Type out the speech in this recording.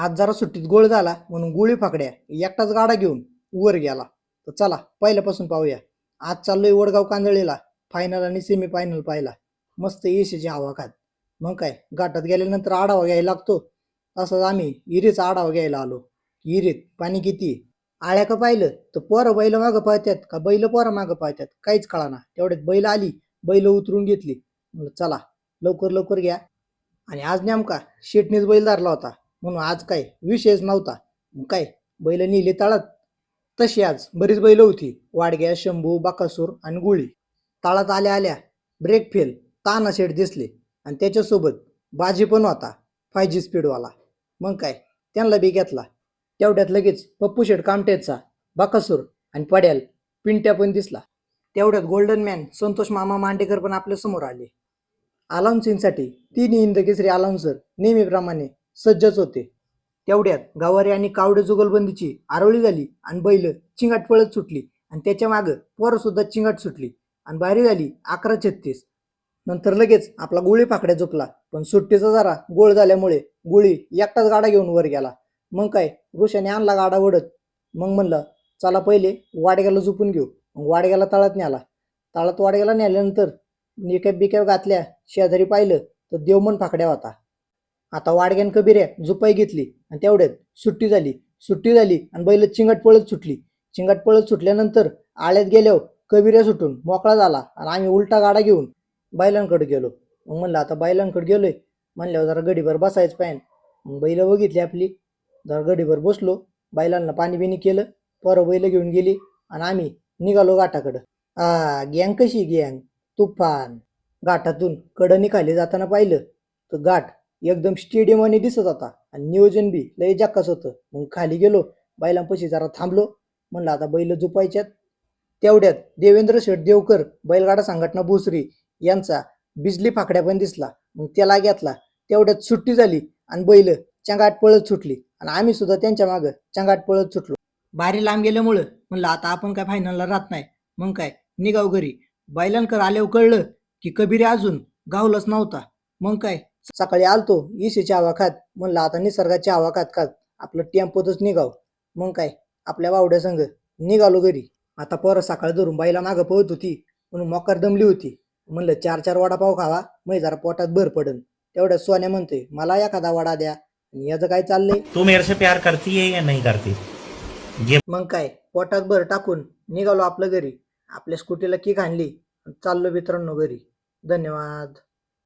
आज जरा सुट्टीत गोळ झाला म्हणून गोळी फाकड्या एकटाच गाडा घेऊन वर गेला. तर चला पहिल्यापासून पाहूया. आज चाललोय वडगाव कांदळीला फायनल आणि सेमी फायनल पाहिला मस्त येशीची हवा खात. मग काय घाटात गेल्यानंतर आढावा घ्यायला लागतो. तसंच आम्ही इरीचा आढावा घ्यायला आलो. इरीत पाणी किती? आळ्या का पाहिलं? तर पोरं बैल मागं पाहतात का बैल पोरं मागं पाहतात काहीच कळाना. तेवढ्यात बैल आली बैल उतरून घेतली. चला लवकर लवकर घ्या. आणि आज नेमका शेटणीच बैल धरला होता. म्हणून आज काय? विषयच नव्हता. मग काय? बैल नेली तळात. तशी आज बरीच बैल होती. वाडग्या शंभू बाकासूर आणि गुळी. तळात आल्या आल्या ब्रेक फेल ताना शेट दिसले. आणि त्याच्यासोबत बाजी पण होता फाय जी स्पीडवाला मग काय? त्यांना बी घेतला. तेवढ्यात लगेच पप्पू शेट कामटेचा बाकासूर आणि पड्याल पिंट्या पण दिसला. तेवढ्यात गोल्डन मॅन संतोष मामा मांडेकर पण आपल्यासमोर आले. अलाउन्सिंगसाठी तिन्ही हिंद केसरी अलाउन्सर नेहमीप्रमाणे सज्जच होते. तेवढ्यात गावारी आणि कावडे जुगलबंदीची आरोळी झाली आणि बैल चिंगाट पळत सुटली आणि त्याच्या मागं पोरं सुद्धा चिंगाट सुटली आणि बारी झाली अकरा छत्तीस. नंतर लगेच आपला गोळी फाकड्या झोपला पण सुट्टीचा जरा गोळ झाल्यामुळे गोळी एकटाच गाडा घेऊन वर गेला. मग काय ऋषाने आणला गाडा ओढत. मग म्हणलं चला पहिले वाडग्याला झोपून घेऊ. मग वाडग्याला तळात न्याला. तळात वाडग्याला नेल्यानंतर निकॅप बिकॅप घातल्या शेजारी पाहिलं तर देवमन फाकड्या होता. आता वाडग्यान कबिऱ्या झुपाई घेतली आणि तेवढ्यात सुट्टी झाली. सुट्टी झाली आणि बैल चिंगट पळत सुटली. चिंगट पळत सुटल्यानंतर आळ्यात गेल्यावर कबिऱ्या सुटून मोकळा झाला आणि आम्ही उलटा गाडा घेऊन बैलांकडे गेलो. मग म्हणलं आता बैलांकडे गेलोय. म्हणल्यावर जरा गडीभर बसायचं पाहिजे मग बैल बघितली आपली. जरा गडीभर बसलो. बैलांना पाणी बिणी केलं. पोरं बैल घेऊन गेली आणि आम्ही निघालो घाटाकडं. आ गँग कशी गँग? तुफान. घाटातून कडं खाली जाताना पाहिलं तर घाट एकदम स्टेडियमने दिसत होता. आणि नियोजन बी लय जक्काच होतं. मग खाली गेलो बैलांपाशी जरा थांबलो. म्हणलं आता बैल झोपायच्यात. तेवढ्यात देवेंद्र शेठ देवकर बैलगाडा संघटना भोसरी यांचा बिजली फाकड्या पण दिसला. मग त्याला घेतला. तेवढ्यात सुट्टी झाली आणि बैल चंगाट पळत सुटली. आणि आम्ही सुद्धा त्यांच्या मागं चंगाट पळत सुटलो. बारी लांब गेल्यामुळं म्हणलं आता आपण काय फायनलला राहत नाही. मग काय? निघाव घरी. बैलांकर आल्यावर कळलं की कबीरे अजून गावलाच नव्हता. मग काय? सकाळी आलतो इशीची हवा खात म्हणलं आता निसर्गाची हवा खात खात आपलं टेम्पोतच निघाव? मग काय? आपल्या वावड्या संघ निघालो घरी. आता पोरं सकाळ धरून बाईला मागं पळत होती म्हणून मोकार दमली होती. म्हणलं चार चार वडापाव खावा मग जरा पोटात भर पडन. तेवढ्या सोन्या म्हणतोय मला एखादा वडा द्या. आणि याचं काय चाललंय? तू मेरे से प्यार करती है या नहीं करती? मग काय? पोटात भर टाकून निघालो आपलं घरी. आपल्या स्कूटीला किक आणली. आणि चाललो मित्रांनो घरी. धन्यवाद.